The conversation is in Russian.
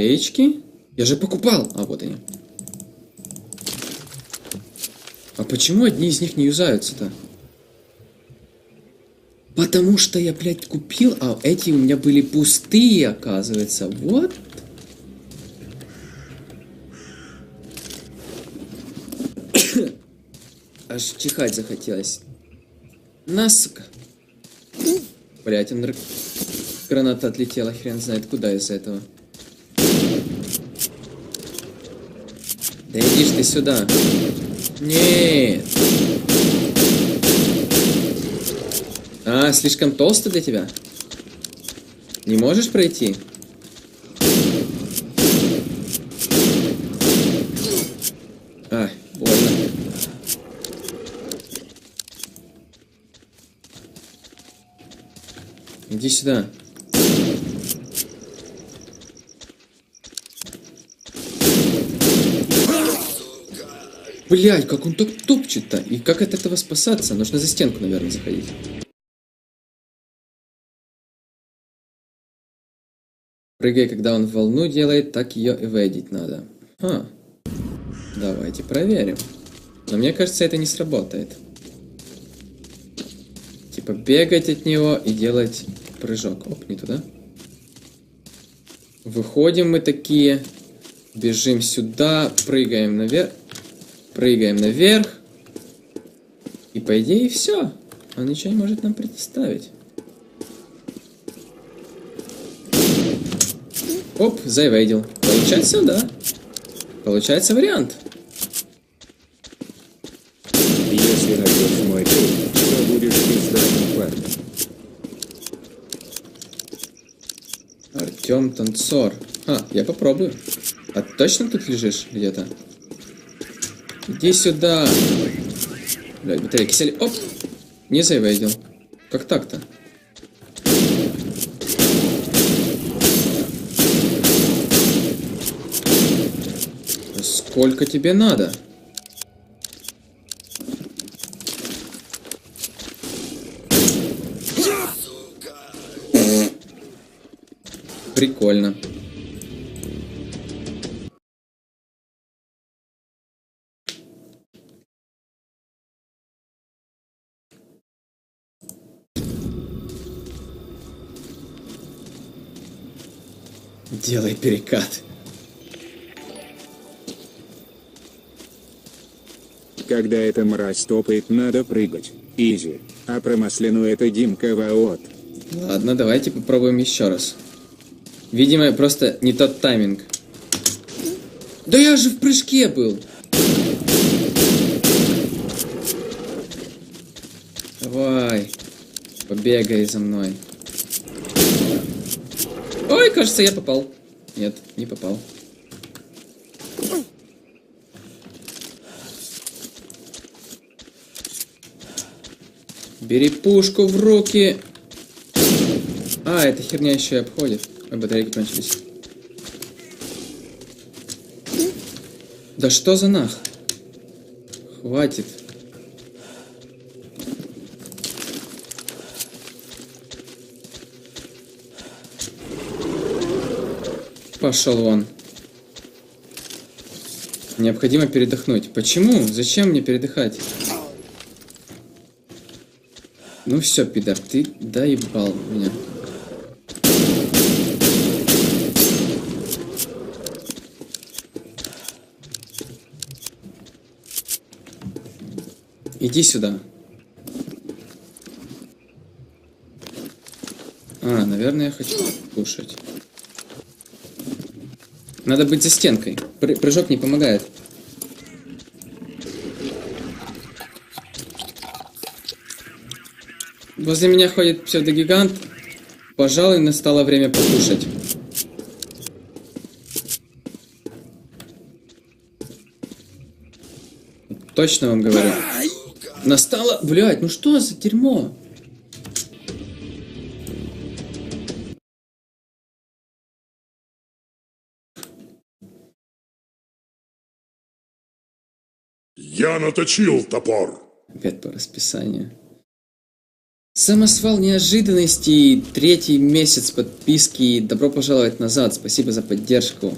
Яички? Я же покупал. А, вот они. А почему одни из них не юзаются-то? Потому что я, блядь, купил, а эти у меня были пустые, оказывается. Вот. Аж чихать захотелось. На, сука. Блять, он... Граната отлетела, хрен знает куда из-за этого. Да иди ты сюда. Нет. А, слишком толсто для тебя? Не можешь пройти? А, больно. Иди сюда. Блять, как он так топчет-то? И как от этого спасаться? Нужно за стенку, наверное, заходить. Прыгай, когда он волну делает, так ее эвейдить надо. А, давайте проверим. Но мне кажется, это не сработает. Типа бегать от него и делать прыжок. Оп, не туда. Выходим мы такие. Бежим сюда, прыгаем наверх. Прыгаем наверх. И по идее все. Он ничего не может нам предоставить. Оп, заэвейдил. Получается, да. Получается вариант. Если найдешь мой труп, то будешь пиздатым парнем. Артем Танцор. А, я попробую. А точно тут лежишь где-то? Иди сюда. Блядь, батарейки сели. Оп! Не заэвейдил. Как так-то? Сколько тебе надо? Прикольно. Делай перекат. Когда эта мразь топает, надо прыгать. Изи. А про маслину это Димка Ваот. Ладно, давайте попробуем еще раз. Видимо, просто не тот тайминг. Да я же в прыжке был. Давай. Побегай за мной. Ой, кажется, я попал. Нет, не попал. Бери пушку в руки. А, эта херня еще и обходит. Ой, батарейки кончились. Да что за нах? Хватит. Пошел вон. Необходимо передохнуть. Почему? Зачем мне передыхать? Ну все, пидор, ты доебал меня. Иди сюда. А, наверное, я хочу кушать. Надо быть за стенкой. Пры- прыжок не помогает. Возле меня ходит псевдогигант. Пожалуй, настало время покушать. Точно вам говорю. Настало... Блядь, ну что за дерьмо? Я наточил топор. Опять по расписанию. Самосвал неожиданностей, третий месяц подписки, добро пожаловать назад, спасибо за поддержку.